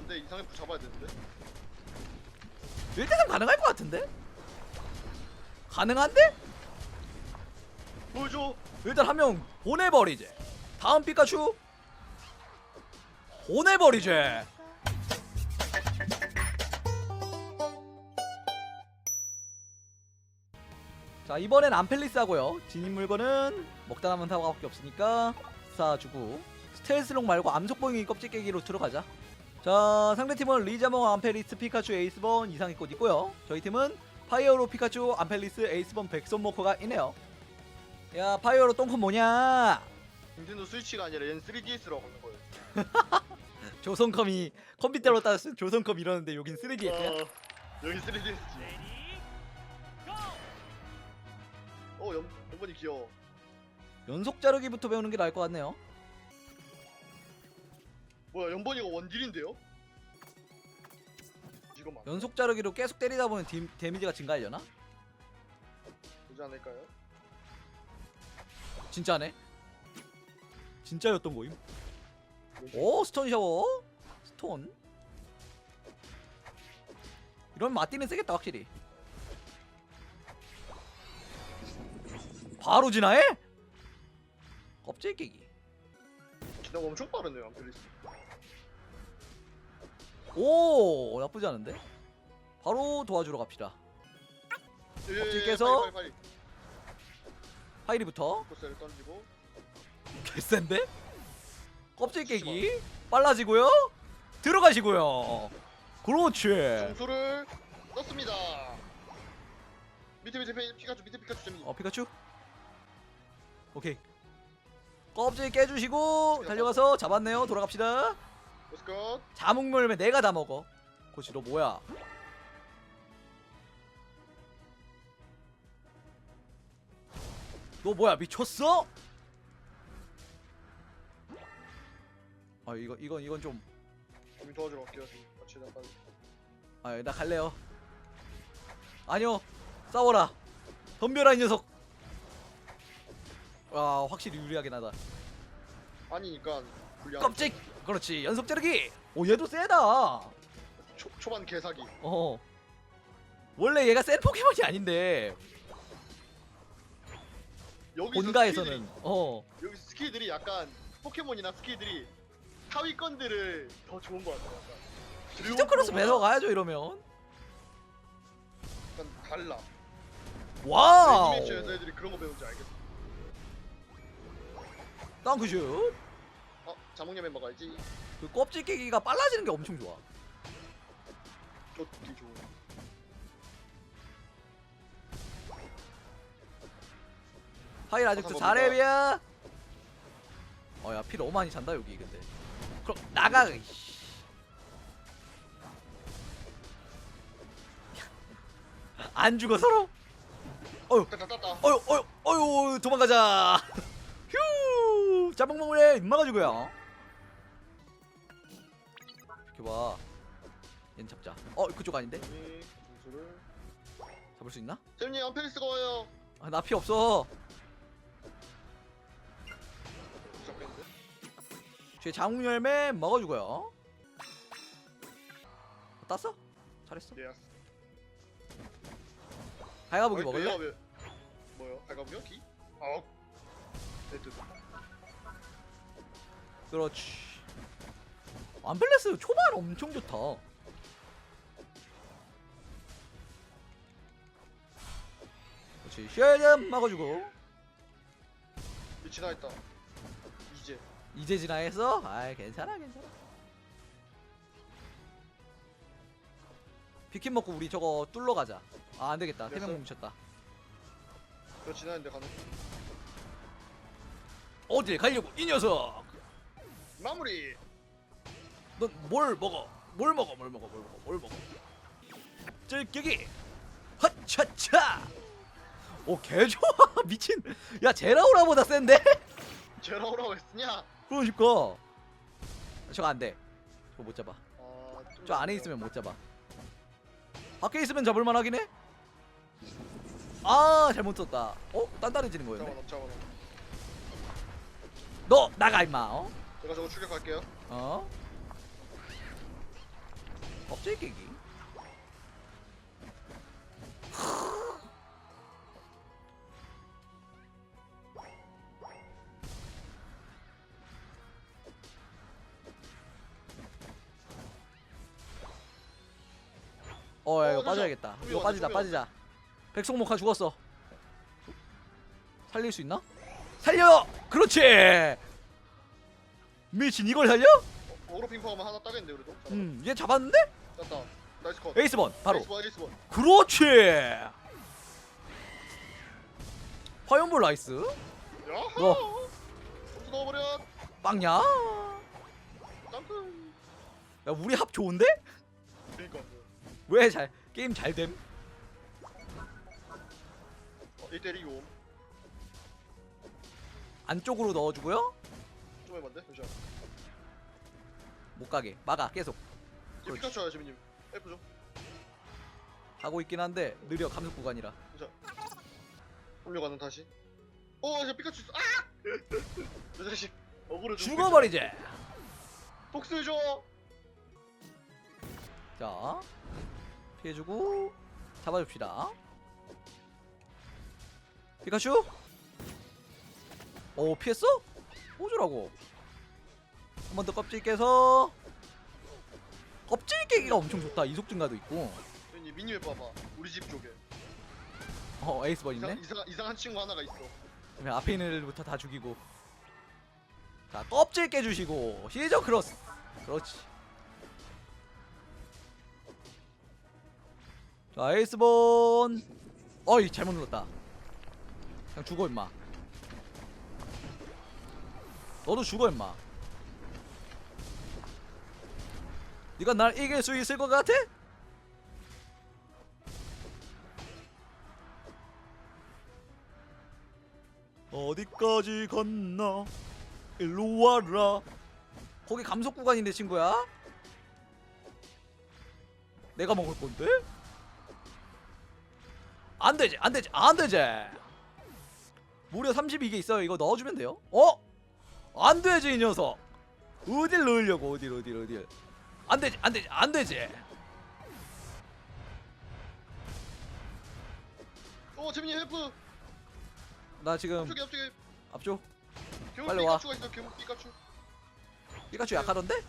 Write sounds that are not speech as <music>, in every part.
안돼 이상해 잡아야 되는데. 1대3 가능할 것 같은데? 가능한데? 보여줘. 일단 한 명 보내버리지 다음 피카츄. 보내버리지 자 이번엔 암펠리스 하고요. 진입 물건은 먹다 남은 사과밖에 없으니까 사주고. 스텔스롱 말고 암속봉이 껍질 깨기로 들어가자 자 상대팀은 리자몽 암펠리스 피카츄 에이스본 이상의 꽃 있고요. 저희 팀은 파이어로 피카츄 암펠리스 에이스본 백손모커가 있네요. 야 파이어로 똥콘 뭐냐? 닌텐도 스위치가 아니라 얘는 3DS라고 하는 거예요. <laughs> 조선컴이 컴퓨터로 따졌으면 조선컴 이러는데 여긴 3DS야? 어, 여기 3DS지. 어 연, 연번이 귀여워. 연속 자르기부터 배우는 게 나을 것 같네요 뭐야 연번이가 원딜인데요? 이거 막 연속 자르기로 계속 때리다 보면 디, 데미지가 증가하려나? 되지 않을까요? 진짜네? 진짜였던 거임? 오 스톤 샤워? 스톤? 이런 맞디는 세겠다 확실히. 바로 진화해? 껍질 깨기. 기나가 엄청 빠르네요 암펠리스 오 나쁘지 않은데? 바로 도와주러 갑시다. 예? 빨리, 빨리, 빨리. 하이리부터. 코스를 던지고. 개센데? 껍질 깨기. 빨라지고요. 들어가시고요. 그렇지. 점수를 넣습니다. 밑에 밑에 피- 피카츄 밑에 피카츄 재미 어 피카츄? 오케이. 껍질 깨주시고 달려가서 잡았네요. 돌아갑시다 자몽물매 내가 다 먹어 고치 너 뭐야 너 뭐야 미쳤어? 아 이거 이건 이건 좀 고민 도와주러 갈게요 아, 빨리 아, 나 갈래요. 아니요, 싸워라. 덤벼라 이 녀석. 와, 확실히 유리하긴 하다. 아니니까 불리한 껍질. 그렇지, 연속 자르기. 오, 얘도 세다. 초, 초반 개사기 어. 원래 얘가 센 포켓몬이 아닌데 여기서 본가에서는 스킬들이, 어. 여기 스킬들이 약간 포켓몬이나 스킬들이 하위권들을 더 좋은 것 같아요 약간 시저크로스 배서 가야죠 이러면. 약간 달라 와우. 애니메이션에서 애들이 그런 거 배운지 알겠어 덩크슛. 어? 자몽염에 먹어야지 그 껍질 깨기가 빨라지는 게 엄청 좋아. 좋기 좋은 하일 아직도 감사합니다. 잘해 비야. 어야 피 너무 많이 잔다 여기 근데. 그럼 나가. 이씨. 안 죽어 서로. 어휴 땄다 땄다 어휴 어휴 어휴 도망가자. <laughs> 휴 짜봉먹물에 입마가지고요. 봐. 얜 잡자. 어 그쪽 아닌데? 아니 점수를 잡을 수 있나? 쌤님 암페리스가 와요 아, 나 피 없어. 제 자몽 열매 먹어주고요. 땄어? 잘했어. 예스 갈가보기 왜- 먹을래? 뭐요? 갈가부요? 기? 아 네트 그렇지. 암플레스 초반 엄청 좋다. 그렇지. 쉐좀 먹어주고 미치나 했다 이제 이제 진화해서 아 괜찮아 괜찮아. 피킨 먹고 우리 저거 뚫러 가자. 아 안되겠다. 됐어. 세명 뭉쳤다. 저 지나는데 가는 어딜 가려고 이 녀석. 마무리 넌뭘 먹어? 뭘 먹어? 뭘 먹어? 뭘 먹어? 뭘 먹어? 찔기기 헛차차 오 개 좋아 <laughs> 미친 야 제라오라보다 센데? <laughs> 제라오라고 했으냐? 그러니까 저거 안 돼 저거 못 잡아 아, 좀저 안에 있으면 못 잡아 밖에 있으면 잡을만 하긴 해? 아 잘못 썼다 어? 단단해지는 거였네 잡아놔 잡아놔 너 나가 임마 어? 제가 저거 추격할게요 어? 껍질 깨기. 어, 야, 이거 어, 빠져야겠다. 이거 빠지자, 조명. 빠지자. 백송목화 죽었어. 살릴 수 있나? 살려! 그렇지! 미친 이걸 살려? 어그로 핑퐁 하면 하나 따겠는데 그래도 자, 음, 얘 잡았는데? 땄다 나이스 컷 에이스번 바로. 에이스번 에이스번 그렇지. 화염볼 나이스. 야하 어. 점수 넣어버려 빵야. 야, 땅크 우리 합 좋은데? 그니까 왜 잘 게임 잘 됨? 어, 1대1 이고 안쪽으로 넣어주고요. 좀 해봤는데 잠시만 못 가게 막아 계속 그렇지. 피카츄 재민님 F 좀 가고 있긴 한데 느려 감속 구간이라. 올려가는 다시 어 이제 피카츄 있어 아! <laughs> 이 자식 어그로 좀 죽어버리지. 복수해줘 자 피해주고 잡아줍시다. 피카츄? 오 피했어? 오주라고. 한 번 더 껍질 깨서 껍질 깨기가 엄청 좋다. 이속 증가도 있고. 이 미니맵 봐봐 우리 집 쪽에 어 에이스번 이상, 있네. 이상, 이상한 친구 하나가 있어 그러면 앞에 있는 애들부터 다 죽이고. 자 껍질 깨주시고 시저 크로스. 그렇지. 자 에이스본. 어이 잘못 눌렀다. 그냥 죽어 임마. 너도 죽어 임마. 네가 날 이길 수 있을 것 같아? 어디까지 갔나? 일로 와라. 거기 감속 구간인데 친구야. 내가 먹을 건데? 안 되지, 안 되지, 안 되지. 무려 32개 있어요. 이거 넣어주면 돼요. 어? 안 되지 이 녀석. 어딜 넣으려고 어딜 어딜 어딜. 안 되지, 안 되지, 안 되지. 어 재민이 헬프 나 지금 앞쪽에 앞쪽에 앞쪽 괴물 빨리 와. 피카츄가 있어 괴물 피카츄 피카츄 약하던데?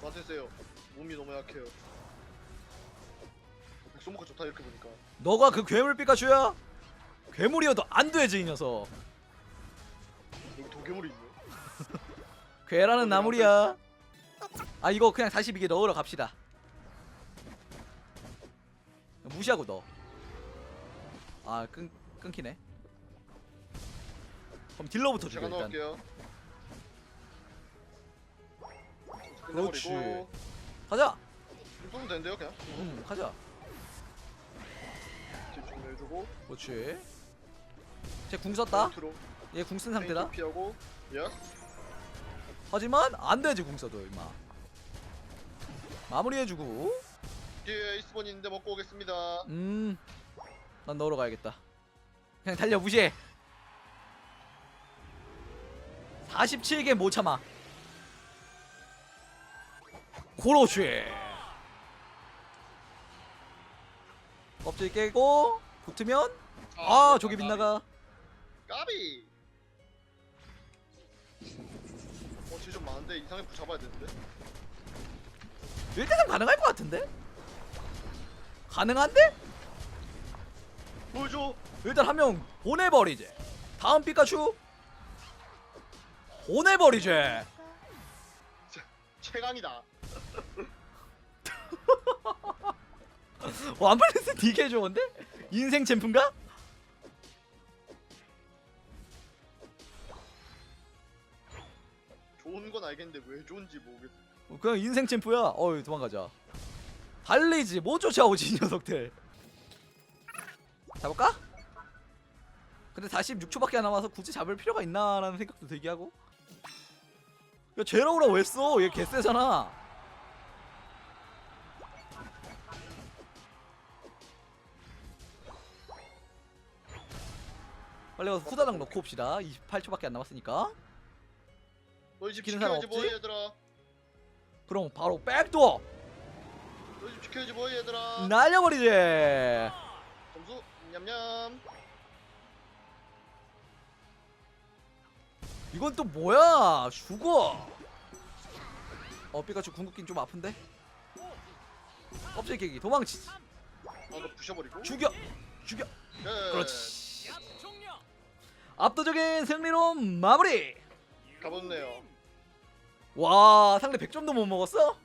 맛은 세요 몸이 너무 약해요 백소모가 좋다 이렇게 보니까 너가 그 괴물 피카츄야? 괴물이어도 안 되지 이 녀석. 여기 도괴물이 있네 괴라는 나물이야. 아 이거 그냥 다시 이게 넣으러 갑시다. 무시하고 넣어. 아 끊, 끊기네. 그럼 딜러부터 죽여 제가 일단. 넣을게요 그렇지. 끝내버리고 가자. 쏘면 되는데요 그냥 응 가자. 집중 그렇지. 쟤궁 썼다. 트로 얘궁 쓴 상태다. 피하고 하지만 안 되지 궁 써도 임마. 마무리해주고. 뒤에 에이스본 있는데 먹고 오겠습니다 음. 난 넣으러 가야겠다. 그냥 달려 무시해. 47개 못 참아. 그렇지. 껍질 깨고 붙으면 아 저기 빗나가. 까비 어 지금 좀 많은데 이상해 부 잡아야 되는데 1대3 가능할 것 같은데? 가능한데? 보여줘 일단 한 명 보내버리지. 다음 피카츄 보내버리지. 최강이다 <laughs> 완플레스 되게 좋은데? 인생 챔프인가? 좋은 건 알겠는데 왜 좋은지 모르겠어 그냥 인생 챔프야. 어이 도망가자. 달리지 못 쫓아오지 이 녀석들. 잡을까? 근데 46초밖에 안 남아서 굳이 잡을 필요가 있나라는 생각도 들게 하고. 야 제라우라 왜 써? 얘 개쎄잖아. 빨리 가서 후다닥 넣고 옵시다. 28초밖에 안 남았으니까. 집 지키는 사람 지켜야지 뭐 없지? 얘들아 그럼 바로 백도어. 너좀 지켜야지 뭐 얘들아. 날려버리지 점수 냠냠. 이건 또 뭐야 죽어 어 피카츄 궁극기는 좀 아픈데 껍질 깨기 도망치지 아너 부셔버리고. 죽여 죽여 예. 그렇지 압도적인 승리로 마무리 가볍네요. 와 상대 100점도 못 먹었어?